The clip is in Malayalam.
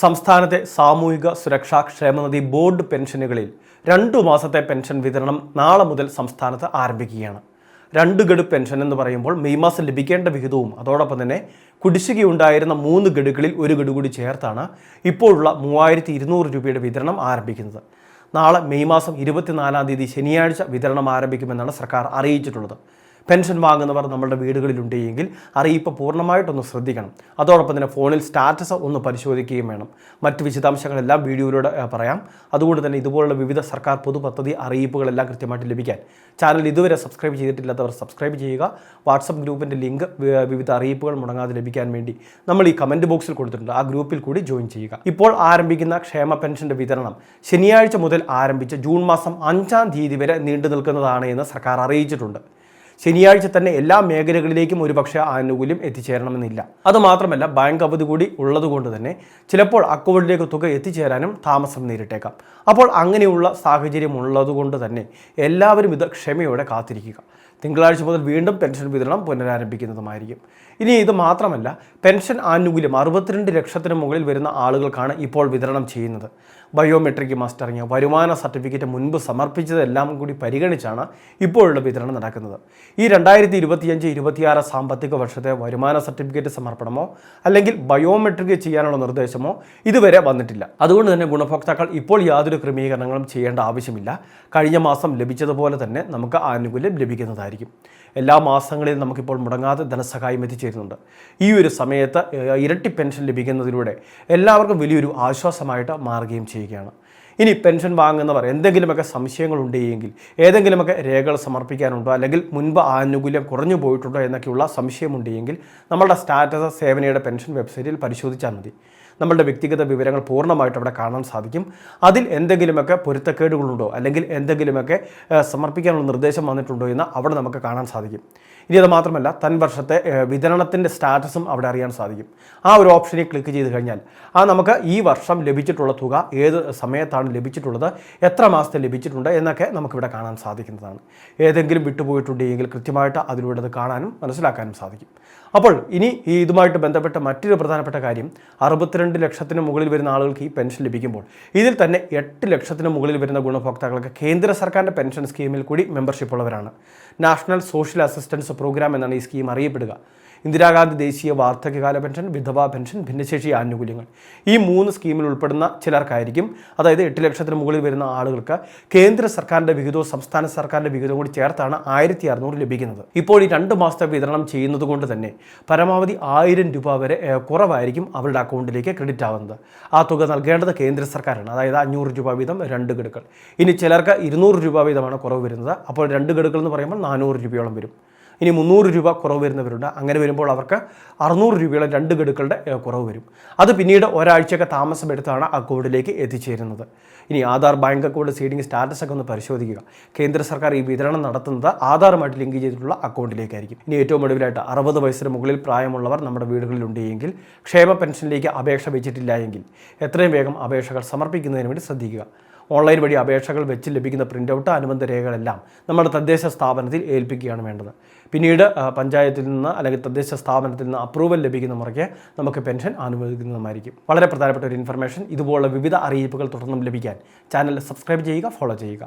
സംസ്ഥാനത്തെ സാമൂഹിക സുരക്ഷാ ക്ഷേമനിധി ബോർഡ് പെൻഷനുകളിൽ രണ്ടു മാസത്തെ പെൻഷൻ വിതരണം നാളെ മുതൽ സംസ്ഥാനത്ത് ആരംഭിക്കുകയാണ്. രണ്ട് ഗഡു പെൻഷൻ എന്ന് പറയുമ്പോൾ മെയ് മാസം ലഭിക്കേണ്ട വിഹിതവും അതോടൊപ്പം തന്നെ കുടിശ്ശികയുണ്ടായിരുന്ന മൂന്ന് ഗഡുകളിൽ ഒരു ഗഡു കൂടി ചേർത്താണ് ഇപ്പോഴുള്ള മൂവായിരത്തി ഇരുന്നൂറ് രൂപയുടെ വിതരണം ആരംഭിക്കുന്നത്. നാളെ മെയ് മാസം ഇരുപത്തിനാലാം തീയതി ശനിയാഴ്ച വിതരണം ആരംഭിക്കുമെന്നാണ് സർക്കാർ അറിയിച്ചിട്ടുള്ളത്. പെൻഷൻ വാങ്ങുന്നവർ നമ്മുടെ വീടുകളിലുണ്ടെങ്കിൽ അറിയിപ്പ് പൂർണമായിട്ടൊന്ന് ശ്രദ്ധിക്കണം. അതോടൊപ്പം തന്നെ ഫോണിൽ സ്റ്റാറ്റസ് ഒന്ന് പരിശോധിക്കുകയും വേണം. മറ്റ് വിശദാംശങ്ങളെല്ലാം വീഡിയോയിലൂടെ പറയാം. അതുകൊണ്ട് തന്നെ ഇതുപോലുള്ള വിവിധ സർക്കാർ പൊതു പദ്ധതി അറിയിപ്പുകളെല്ലാം കൃത്യമായിട്ട് ലഭിക്കാൻ. ചാനൽ ഇതുവരെ സബ്സ്ക്രൈബ് ചെയ്തിട്ടില്ലാത്തവർ സബ്സ്ക്രൈബ് ചെയ്യുക. വാട്സപ്പ് ഗ്രൂപ്പിന്റെ ലിങ്ക് വിവിധ അറിയിപ്പുകൾ മുടങ്ങാതെ ലഭിക്കാൻ വേണ്ടി നമ്മൾ ഈ കമന്റ് ബോക്സിൽ കൊടുത്തിട്ടുണ്ട്. ആ ഗ്രൂപ്പിൽ കൂടി ജോയിൻ ചെയ്യുക. ഇപ്പോൾ ആരംഭിക്കുന്ന ക്ഷേമ പെൻഷന്റെ വിതരണം ശനിയാഴ്ച മുതൽ ആരംഭിച്ച് ജൂൺ മാസം അഞ്ചാം തീയതി വരെ നീണ്ടു നിൽക്കുന്നതാണ് എന്ന് സർക്കാർ അറിയിച്ചിട്ടുണ്ട്. ശനിയാഴ്ച തന്നെ എല്ലാ മേഖലകളിലേക്കും ഒരുപക്ഷെ ആനുകൂല്യം എത്തിച്ചേരണമെന്നില്ല. അതുമാത്രമല്ല ബാങ്ക് അവധി കൂടി ഉള്ളതുകൊണ്ട് തന്നെ ചിലപ്പോൾ അക്കൗണ്ടിലേക്ക് തുക എത്തിച്ചേരാനും താമസം നേരിട്ടേക്കാം. അപ്പോൾ അങ്ങനെയുള്ള സാഹചര്യം ഉള്ളതുകൊണ്ട് തന്നെ എല്ലാവരും ഇത് ക്ഷമയോടെ കാത്തിരിക്കുക. തിങ്കളാഴ്ച മുതൽ വീണ്ടും പെൻഷൻ വിതരണം പുനരാരംഭിക്കുന്നതുമായിരിക്കും. ഇനി ഇത് മാത്രമല്ല പെൻഷൻ ആനുകൂല്യം അറുപത്തിരണ്ട് ലക്ഷത്തിന് മുകളിൽ വരുന്ന ആളുകൾക്കാണ് ഇപ്പോൾ വിതരണം ചെയ്യുന്നത്. ബയോമെട്രിക് മാസ്റ്ററിങ് വരുമാന സർട്ടിഫിക്കറ്റ് മുൻപ് സമർപ്പിച്ചതെല്ലാം കൂടി പരിഗണിച്ചാണ് ഇപ്പോഴുള്ള വിതരണം നടക്കുന്നത്. ഈ രണ്ടായിരത്തി ഇരുപത്തിയഞ്ച് ഇരുപത്തിയാറ് സാമ്പത്തിക വർഷത്തെ വരുമാന സർട്ടിഫിക്കറ്റ് സമർപ്പണമോ അല്ലെങ്കിൽ ബയോമെട്രിക് ചെയ്യാനുള്ള നിർദ്ദേശമോ ഇതുവരെ വന്നിട്ടില്ല. അതുകൊണ്ട് തന്നെ ഗുണഭോക്താക്കൾ ഇപ്പോൾ യാതൊരു ക്രമീകരണങ്ങളും ചെയ്യേണ്ട ആവശ്യമില്ല. കഴിഞ്ഞ മാസം ലഭിച്ചതുപോലെ തന്നെ നമുക്ക് ആനുകൂല്യം ലഭിക്കുന്നതായിരിക്കും. എല്ലാ മാസങ്ങളിലും നമുക്കിപ്പോൾ മുടങ്ങാതെ ധനസഹായം എത്തിച്ചേരുന്നുണ്ട്. ഈ ഒരു സമയത്ത് ഇരട്ടി പെൻഷൻ ലഭിക്കുന്നതിലൂടെ എല്ലാവർക്കും വലിയൊരു ആശ്വാസമായിട്ട് മാറുകയും ചെയ്യുകയാണ്. ഇനി പെൻഷൻ വാങ്ങുന്നവർ എന്തെങ്കിലുമൊക്കെ സംശയങ്ങളുണ്ടെങ്കിൽ ഏതെങ്കിലുമൊക്കെ രേഖകൾ സമർപ്പിക്കാനുണ്ടോ അല്ലെങ്കിൽ മുൻപ് ആനുകൂല്യം കുറഞ്ഞു പോയിട്ടുണ്ടോ എന്നൊക്കെയുള്ള സംശയമുണ്ടെങ്കിൽ നമ്മളുടെ സ്റ്റാറ്റസ് സേവനയുടെ പെൻഷൻ വെബ്സൈറ്റിൽ പരിശോധിച്ചാൽ മതി. നമ്മളുടെ വ്യക്തിഗത വിവരങ്ങൾ പൂർണമായിട്ട് അവിടെ കാണാൻ സാധിക്കും. അതിൽ എന്തെങ്കിലുമൊക്കെ പൊരുത്തക്കേടുകളുണ്ടോ? അല്ലെങ്കിൽ എന്തെങ്കിലുമൊക്കെ സമർപ്പിക്കാനുള്ള നിർദ്ദേശം വന്നിട്ടുണ്ടോ എന്ന് അവിടെ നമുക്ക് കാണാൻ സാധിക്കും. ഇനി അത് മാത്രമല്ല തൻ വർഷത്തെ വിതരണത്തിന്റെ സ്റ്റാറ്റസും അവിടെ അറിയാൻ സാധിക്കും. ആ ഒരു ഓപ്ഷനിൽ ക്ലിക്ക് ചെയ്ത് കഴിഞ്ഞാൽ ആ നമുക്ക് ഈ വർഷം ലഭിച്ചിട്ടുള്ള തുക ഏത് സമയത്താണ് ലഭിച്ചിട്ടുള്ളത് എത്ര മാസത്തെ ലഭിച്ചിട്ടുണ്ട് എന്നൊക്കെ നമുക്കിവിടെ കാണാൻ സാധിക്കുന്നതാണ്. ഏതെങ്കിലും വിട്ടുപോയിട്ടുണ്ടെങ്കിൽ കൃത്യമായിട്ട് അതിലൂടെ അത് കാണാനും മനസ്സിലാക്കാനും സാധിക്കും. അപ്പോൾ ഇനി ഇതുമായിട്ട് ബന്ധപ്പെട്ട മറ്റൊരു പ്രധാനപ്പെട്ട കാര്യം അറുപത്തിരണ്ട് ലക്ഷത്തിന് മുകളിൽ വരുന്ന ആളുകൾക്ക് ഈ പെൻഷൻ ലഭിക്കുമ്പോൾ ഇതിൽ തന്നെ എട്ട് ലക്ഷത്തിന് മുകളിൽ വരുന്ന ഗുണഭോക്താക്കൾക്ക് കേന്ദ്ര സർക്കാരിന്റെ പെൻഷൻ സ്കീമിൽ കൂടി മെമ്പർഷിപ്പ് ഉള്ളവരാണ്. നാഷണൽ സോഷ്യൽ അസിസ്റ്റൻസ് പ്രോഗ്രാം എന്നാണ് ഈ സ്കീം അറിയപ്പെടുക. ഇന്ദിരാഗാന്ധി ദേശീയ വാർദ്ധക്യകാല പെൻഷൻ വിധവാ പെൻഷൻ ഭിന്നശേഷി ആനുകൂല്യങ്ങൾ. ഈ മൂന്ന് സ്കീമിൽ ഉൾപ്പെടുന്ന ചിലർക്കായിരിക്കും അതായത് എട്ട് ലക്ഷത്തിന് മുകളിൽ വരുന്ന ആളുകൾക്ക് കേന്ദ്ര സർക്കാരിന്റെ വിഹിതവും സംസ്ഥാന സർക്കാരിന്റെ വിഹിതവും കൂടി ചേർത്താണ് ആയിരത്തി അറുന്നൂറ് ലഭിക്കുന്നത്. ഇപ്പോൾ ഈ രണ്ട് മാസത്തെ വിതരണം ചെയ്യുന്നത് കൊണ്ട് തന്നെ പരമാവധി ആയിരം രൂപ വരെ കുറവായിരിക്കും അവരുടെ അക്കൗണ്ടിലേക്ക് ക്രെഡിറ്റ് ആവുന്നത്. ആ തുക നൽകേണ്ടത് കേന്ദ്ര സർക്കാരാണ്. അതായത് അഞ്ഞൂറ് രൂപ വീതം രണ്ട് ഗഡുക്കൾ. ഇനി ചിലർക്ക് ഇരുന്നൂറ് രൂപ വീതമാണ് കുറവ് വരുന്നത്. അപ്പോൾ രണ്ട് ഗഡുക്കൾ എന്ന് പറയുമ്പോൾ നാനൂറ് രൂപയോളം വരും. ഇനി മുന്നൂറ് രൂപ കുറവ് വരുന്നവരുണ്ട്. അങ്ങനെ വരുമ്പോൾ അവർക്ക് അറുന്നൂറ് രൂപയുടെ രണ്ട് ഗഡുക്കളുടെ കുറവ് വരും. അത് പിന്നീട് ഒരാഴ്ചയൊക്കെ താമസമെടുത്താണ് അക്കൗണ്ടിലേക്ക് എത്തിച്ചേരുന്നത്. ഇനി Aadhaar bank account seeding status ഒക്കെ ഒന്ന് പരിശോധിക്കുക. കേന്ദ്ര സർക്കാർ ഈ വിതരണം നടത്തുന്നത് ആധാറുമായിട്ട് ലിങ്ക് ചെയ്തിട്ടുള്ള അക്കൗണ്ടിലേക്കായിരിക്കും. ഇനി ഏറ്റവും ഒടുവിലായിട്ട് അറുപത് വയസ്സിന് മുകളിൽ പ്രായമുള്ളവർ നമ്മുടെ വീടുകളിലുണ്ടെങ്കിൽ ക്ഷേമ പെൻഷനിലേക്ക് അപേക്ഷ വെച്ചിട്ടില്ല എങ്കിൽ എത്രയും വേഗം അപേക്ഷകൾ സമർപ്പിക്കുന്നതിന് വേണ്ടി ശ്രദ്ധിക്കുക. ഓൺലൈൻ വഴി അപേക്ഷകൾ വെച്ച് ലഭിക്കുന്ന പ്രിന്റ് ഔട്ട് അനുബന്ധ രേഖകളെല്ലാം നമ്മുടെ തദ്ദേശ സ്ഥാപനത്തിൽ ഏൽപ്പിക്കുകയാണ് വേണ്ടത്. പിന്നീട് പഞ്ചായത്തിൽ നിന്ന് അല്ലെങ്കിൽ തദ്ദേശ സ്ഥാപനത്തിൽ നിന്ന് അപ്രൂവൽ ലഭിക്കുന്ന മുറയ്ക്ക് നമുക്ക് പെൻഷൻ അനുവദിക്കുന്നതുമായിരിക്കും. വളരെ പ്രധാനപ്പെട്ട ഒരു ഇൻഫർമേഷൻ ഇതുപോലുള്ള വിവിധ അറിയിപ്പുകൾ തുടർന്നും ലഭിക്കാൻ ചാനൽ സബ്സ്ക്രൈബ് ചെയ്യുക ഫോളോ ചെയ്യുക.